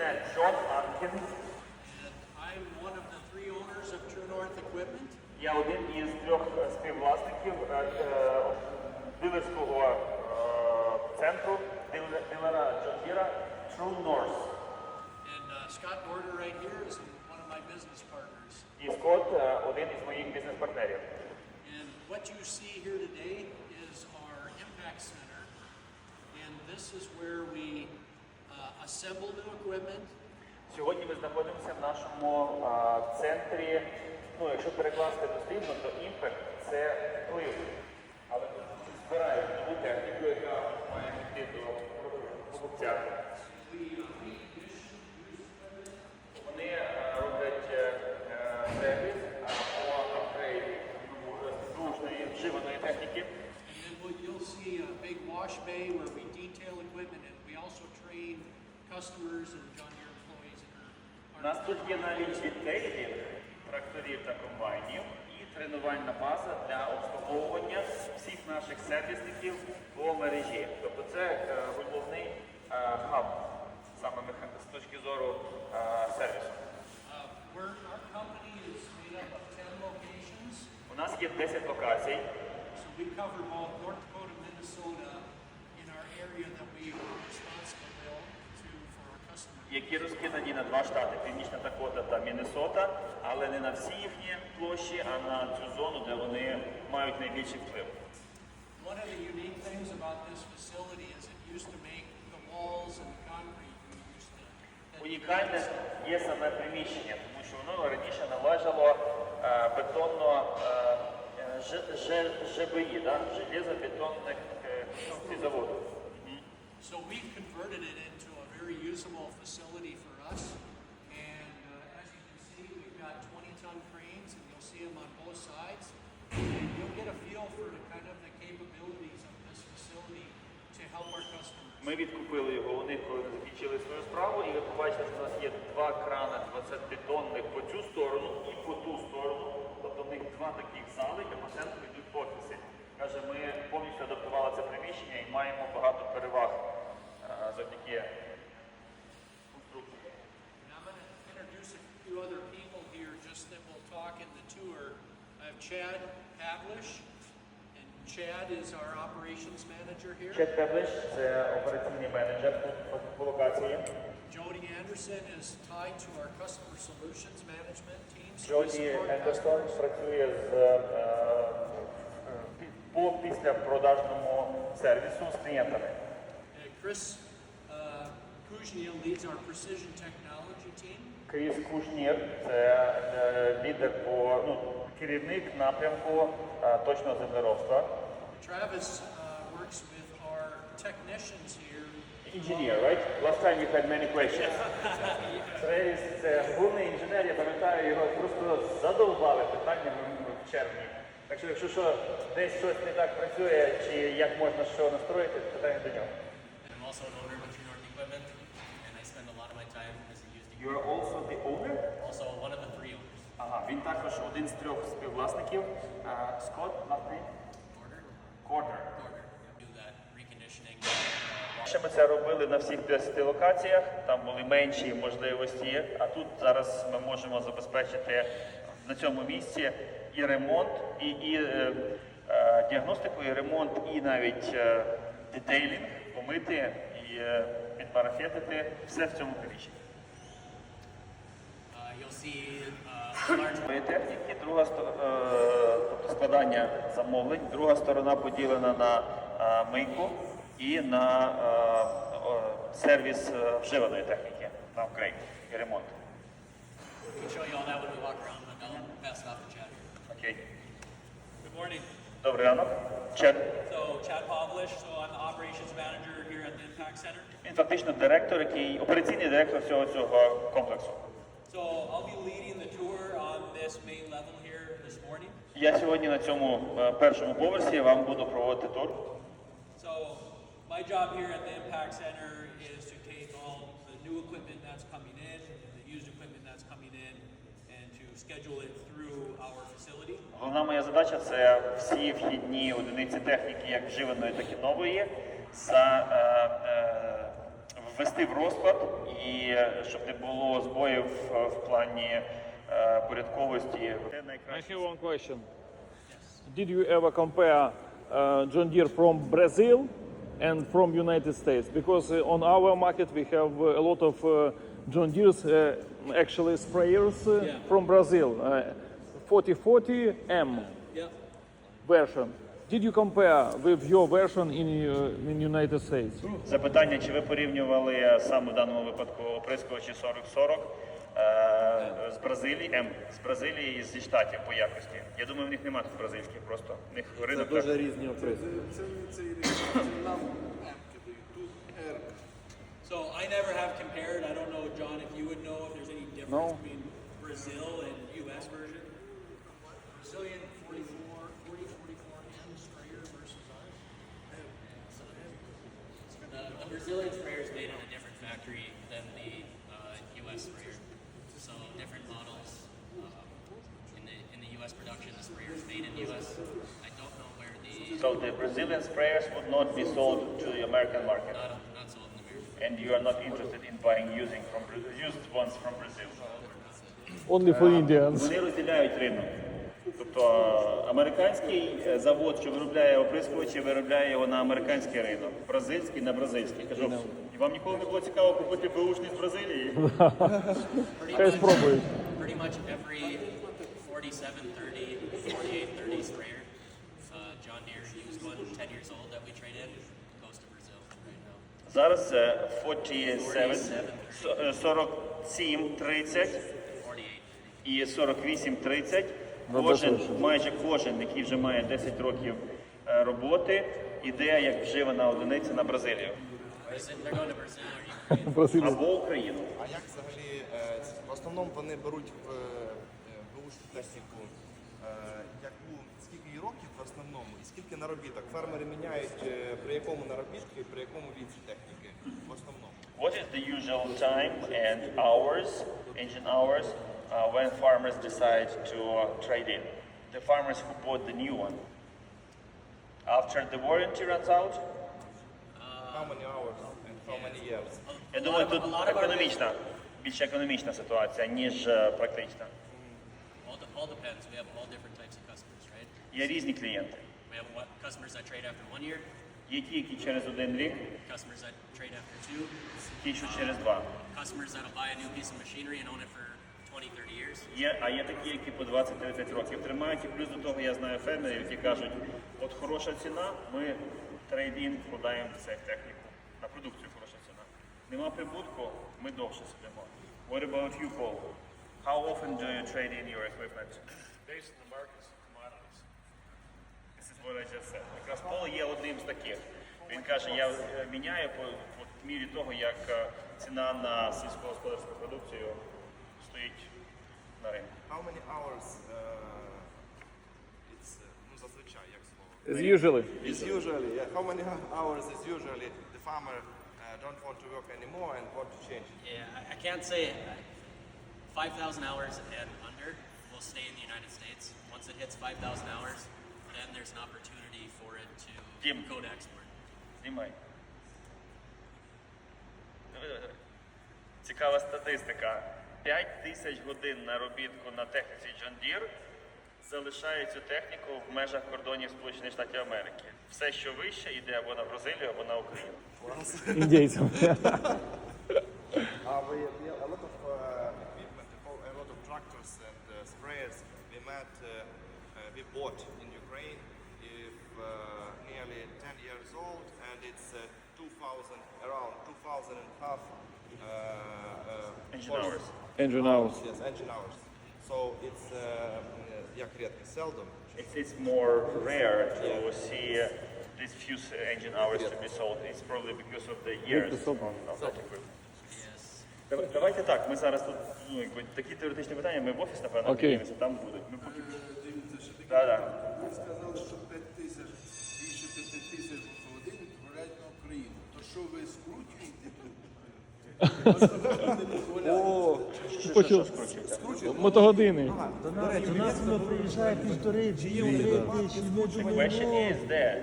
мене Джон Анкінс. and I'm one of the three owners of True North Equipment. Я один із трьох е, співвласників е, е, дилерського е, центру диле- дилера Джон Діра True North. And uh, Scott Border right here is one of my business partners. І Скотт е, один із моїх бізнес-партнерів. And what you see here today is our impact center. And this is where we Сьогодні ми знаходимося в нашому а, центрі. Ну, якщо перекласти дослідно, то імпект це вплив. Але тут збирають нову техніку, яка має йти до покупця. Вони е, роблять е, е, сервіс або апгрейд зручної вживаної техніки. And then what you'll see a big wash bay where we detail equipment and we also train customers and John Deere employees in our, У нас тут є навіть відтейлінг тракторів та комбайнів і тренувальна база для обслуговування всіх наших сервісників по мережі. Тобто це е, головний е, хаб саме з точки зору е, сервісу. Uh, we're, our company is made up of 10 locations, У нас є 10 локацій. so we cover both North Dakota, Minnesota in our area that we are responsible to for our customers. Які розкидані на два штати Північна Дакота та Міннесота, але не на всі їхні площі, а на цю зону, де вони мають найбільший вплив. One of the unique things about this facility is it used to make the walls and the concrete. Унікальне є саме приміщення, тому що воно раніше належало е, бетонно е, е, Ж- Ж- ЖБІ, да? железобетонних е, заводу. So we've converted it into very usable facility for us. And uh, as you can see, we've got 20-ton cranes, and you'll see them on both sides. And you'll get a feel for the kind of the capabilities of this facility to help our customers. Ми відкупили його у них, коли вони закінчили свою справу, і ви побачите, що у нас є два крани 20-тонних по цю сторону і по ту сторону. Тобто в них два таких зали, по центру йдуть офіси. Каже, ми повністю адаптували це приміщення і маємо багато переваг е, завдяки few other people here just that will talk in the tour. I have Chad Pavlish, and Chad is our operations manager here. Чет Пеблиш це операційний менеджер тут по- по локації. Jody Anderson is tied to our customer solutions management team. so we Джоді support Ендерсон працює з е, е, пі- по післяпродажному сервісу з клієнтами. customers. Uh, Chris Кріс Кушнір це е, лідер по ну, керівник напрямку е, точного землеробства. Travis uh, works with our technicians here. Engineer, right? Last time we had many questions. Тревіс це головний інженер, я пам'ятаю, його просто задовбали питаннями в червні. Так що, якщо що, десь щось не так працює, чи як можна що настроїти, питання до нього. And I'm also an owner of North Equipment, time as a used You are also the owner? Also, one of the three owners. Ага, він також один з трьох співвласників. Скотт, last name? Order? Corner. Order. Do that reconditioning. Ще ми це робили на всіх 10 локаціях, там були менші можливості, а тут зараз ми можемо забезпечити на цьому місці і ремонт, і, і е, е, діагностику, і ремонт, і навіть е, детейлінг, помити і е, підпарафетити все в цьому приміщенні. Uh, uh, техніки, друга е, тобто складання замовлень, друга сторона поділена на е, мийку і на е, сервіс вживаної техніки, на апгрейд і ремонт. Окей. Добрий ранок. Чет. So Chad Pavlish, so I'm the operations manager Він фактично директор, який операційний директор всього цього комплексу. So I'll be leading the tour on this main level here this morning. Я сьогодні на цьому е, першому поверсі вам буду проводити тур. So my job here at the Impact Center is to take all the new equipment that's coming in, the used equipment that's coming in, and to schedule it through our facility. Головна моя задача це всі вхідні одиниці техніки, як вживаної, так і нової, за, е, е, ввести в розклад і е, щоб не було збоїв е, в плані е, порядковості. I have one question. Did you ever compare uh, John Deere from Brazil and from United States? Because uh, on our market we have uh, a lot of uh, John Deere's uh, actually sprayers uh, Yeah. from Brazil, uh, 4040M Yep. version. Did you compare with your version in uh, in United States? Запитання, чи ви порівнювали е, саме в даному випадку оприскувачі 4040 е, з Бразилії, М, з Бразилії і зі штатів по якості? Я думаю, в них немає тут бразильських просто. В них ринок так. Дуже різні оприски. Це цей це нам тут Р. So I never have compared. I don't know, John, if you would know if there's any difference No. between Brazil and U.S. version. Brazilian 44 The, the Brazilian sprayer is made in a different factory than the uh, U.S. sprayer. So different models. Uh, in the in the U.S. production, the sprayer is made in the U.S. I don't know where the So the Brazilian sprayers would not be sold to the American market. not not sold in America. And you are not interested in buying using from used ones from Brazil. Only for Indians. Тобто американський е, завод, що виробляє оприскувачі, виробляє його на американський ринок, бразильський на бразильський. Кажу, вам ніколи не було цікаво купити беушний з Бразилії? Хай спробують. pretty much every 4730, 4830 sprayer, uh, John Deere used one 10 years old that we trade goes to Brazil right now. Зараз е, 47, со- е, 47, 30 48. і 48, 30. Кожен, майже кожен, який вже має 10 років е, роботи, іде як вживана одиниця на Бразилію або Україну. А як взагалі е, в основному вони беруть в е, техніку, е, яку скільки їй років в основному, і скільки наробіток? Фермери міняють при якому наробітку і при якому віці техніки в основному. What is the usual time and hours, engine hours, uh, when farmers decide to uh, trade in? The farmers who bought the new one. After the warranty runs out? How many hours and how many years? Я A думаю, lot of- тут a lot of our економічна, більш економічна ситуація, ніж е, практична. All, de- all depends. We have all different types of customers, right? Є різні клієнти. We have what, customers that trade after one year, Є ті, які через один рік, customers that trade after two, ті, що через два. customers that'll buy a new piece of machinery and own it for 20, 30 years. Є, а є такі, які по 20-30 років тримають. І плюс до того я знаю фермерів, які кажуть, от хороша ціна, ми трейдін продаємо цю техніку. На продукцію хороша ціна. Нема прибутку, ми довше сидимо. What about you, Paul? How often do you trade in your equipment? Based on the markets and commodities. This is what I just said. Якраз Пол є одним з таких. Він каже, я е, міняю по, по мірі того, як е, ціна на сільськогосподарську продукцію. How many hours uh, it's, uh, ну зазвичай, як слово? As usually. It's usually, yeah, how many hours is usually the farmer uh, don't want to work anymore and want to change it? Yeah, I, I can't say uh, 5,000 hours and under will stay in the United States. Once it hits 5,000 hours, then there's an opportunity for it to Jim. go to export. Знімай. Диви, диви, диви. Цікава статистика. 5 тисяч годин наробітку на техніці John Deere залишають цю техніку в межах кордонів Сполучених Штатів Америки. Все, що вище, йде або на Бразилію, або на Україну. Індійцям. Uh, we, we have a lot of uh, equipment, a lot of tractors and uh, sprayers we met, uh, uh, we bought in Ukraine, if uh, nearly 10 years old, and it's uh, 2,000, around 2,000 and half uh, uh, Engine horse- hours. Engine hours. Yes, engine hours. So it's uh, як рідко, seldom. It's, it's more rare to see uh, these few s- engine hours to be sold. It's probably because of the years Because of- on, of that equipment. Yes. Давай- Давайте так, ми зараз тут ну, якби, такі теоретичні питання, ми в офіс, напевно, Окей. піднімемося, там будуть. Ми поки... Дивіться, що таке. Да, да. Ви сказали, що 5 тисяч, більше 5 тисяч годин відправляють на Україну. То що ви скручуєте? Мотогодини. У нас воно приїжджає півтори, дві, три тисячі. Ми The думаємо, question «О, is that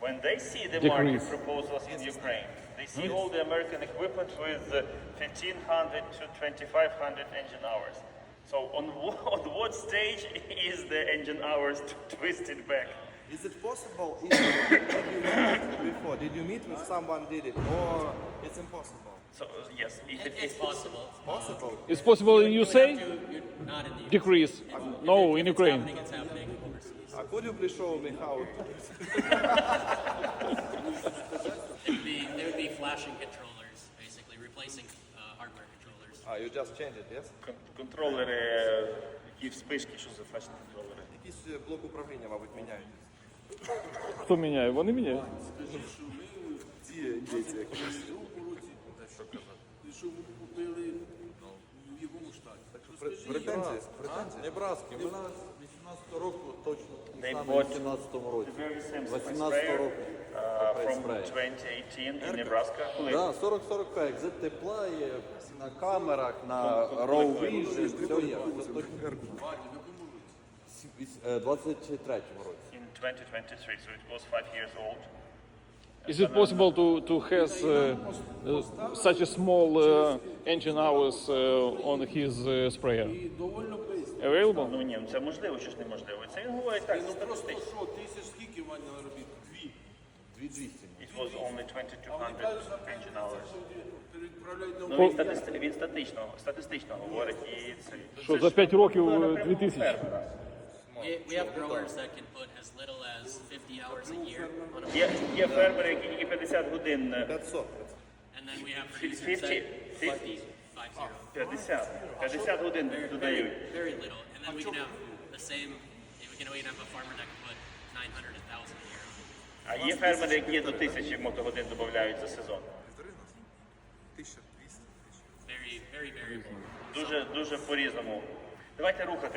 when they see the Decrease. market proposals in Ukraine, They see all the American equipment with uh, 1500 to 2500 engine hours. So on, wha- on what stage is the engine hours t- twisted back? Is it possible? Is, did you meet before? Did you meet with someone did it, or it's impossible? So uh, yes, if It, it it's is possible. Possible. It's possible in You would USA? have to- you're not in the US. Decrease. No, If in it's Ukraine. happening, it's happening overseas. А could you please show me how? It would be, they would be flashing controllers, basically, replacing uh, hardware controllers. Ah, you just change it, yes? кон- контролери, е, які вспишки, що за флешні контролери. Якийсь е, блок управління, мабуть, міняють. Хто міняє? Вони міняють. Скажіть, що ми Ці індійці, як в цьому році, що ми купили в якому штаті. Претензії, претензії. Небраски. Ми на 18 року точно They саме bought 18 році. The very same 18 sprayer року. uh, from Spray. 2018 in Nebraska. Да, 40-45, з тепла є, на камерах, на Raw Vision, все є. Це точно. В 23-му році. In 2023, so it was five years old. Is it possible to, to have uh, uh, such a small uh, engine hours uh, on his uh, sprayer? І довольно близько. Available? Ну ні, ну це можливо, що ж неможливо. Це він говорить так, Ну просто статистично. що, тисяч скільки Ваня наробив? Дві. 2200. It was only 2200 engine hours. Perвідправляють на Ну, він, статисти, він статично, статистично говорить. І це, Що це за ж 5 років впливає е, напряму 2000? фермера. We, we have growers that can put Є, є фермери, які тільки 50 годин, е, 500. and then we have producers 50, that 50. 50, 50. 50, 50 годин додають. very little. And then we can have the same, we can, we can have a farmer that can put 900, 1,000 a year. А є фермери, які до тисячі мотогодин додають за сезон. Very, very variable. Дуже, дуже по-різному. Давайте рухати.